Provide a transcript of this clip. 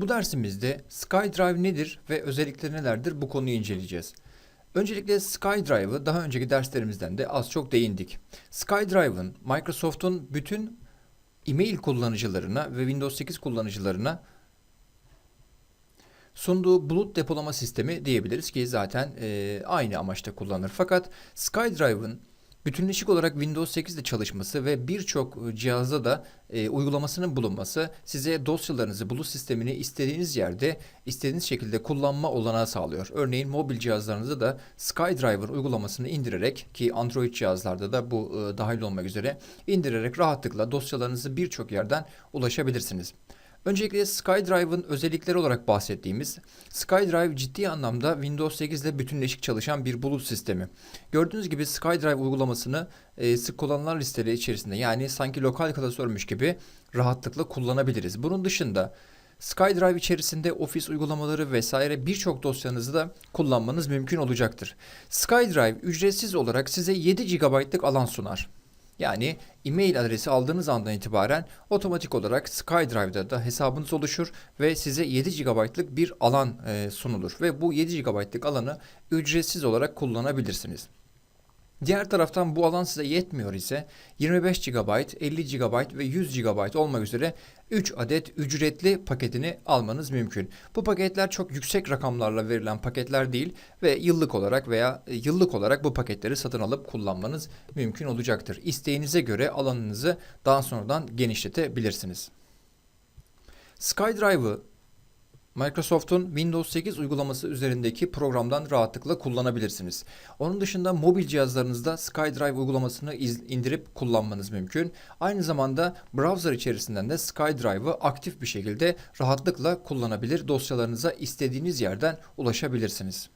Bu dersimizde SkyDrive nedir ve özellikleri nelerdir bu konuyu inceleyeceğiz. Öncelikle SkyDrive'ı daha önceki derslerimizden de az çok değindik. SkyDrive'ın Microsoft'un bütün e-mail kullanıcılarına ve Windows 8 kullanıcılarına sunduğu bulut depolama sistemi diyebiliriz ki zaten e, aynı amaçta kullanılır. Fakat SkyDrive'ın bütünleşik olarak Windows 8 ile çalışması ve birçok e, cihazda da e, uygulamasının bulunması size dosyalarınızı, bulut sistemini istediğiniz yerde, istediğiniz şekilde kullanma olanağı sağlıyor. Örneğin mobil cihazlarınızda da SkyDriver uygulamasını indirerek ki Android cihazlarda da bu e, dahil olmak üzere indirerek rahatlıkla dosyalarınızı birçok yerden ulaşabilirsiniz. Öncelikle SkyDrive'ın özellikleri olarak bahsettiğimiz SkyDrive ciddi anlamda Windows 8 ile bütünleşik çalışan bir bulut sistemi. Gördüğünüz gibi SkyDrive uygulamasını e, sık kullanılan listeleri içerisinde yani sanki lokal klasörmüş gibi rahatlıkla kullanabiliriz. Bunun dışında SkyDrive içerisinde ofis uygulamaları vesaire birçok dosyanızı da kullanmanız mümkün olacaktır. SkyDrive ücretsiz olarak size 7 GB'lık alan sunar. Yani e-mail adresi aldığınız andan itibaren otomatik olarak SkyDrive'da da hesabınız oluşur ve size 7 GB'lık bir alan e, sunulur ve bu 7 GB'lık alanı ücretsiz olarak kullanabilirsiniz. Diğer taraftan bu alan size yetmiyor ise 25 GB, 50 GB ve 100 GB olmak üzere 3 adet ücretli paketini almanız mümkün. Bu paketler çok yüksek rakamlarla verilen paketler değil ve yıllık olarak veya e, yıllık olarak bu paketleri satın alıp kullanmanız mümkün olacaktır. İsteğinize göre alanınızı daha sonradan genişletebilirsiniz. SkyDrive'ı Microsoft'un Windows 8 uygulaması üzerindeki programdan rahatlıkla kullanabilirsiniz. Onun dışında mobil cihazlarınızda SkyDrive uygulamasını indirip kullanmanız mümkün. Aynı zamanda browser içerisinden de SkyDrive'ı aktif bir şekilde rahatlıkla kullanabilir, dosyalarınıza istediğiniz yerden ulaşabilirsiniz.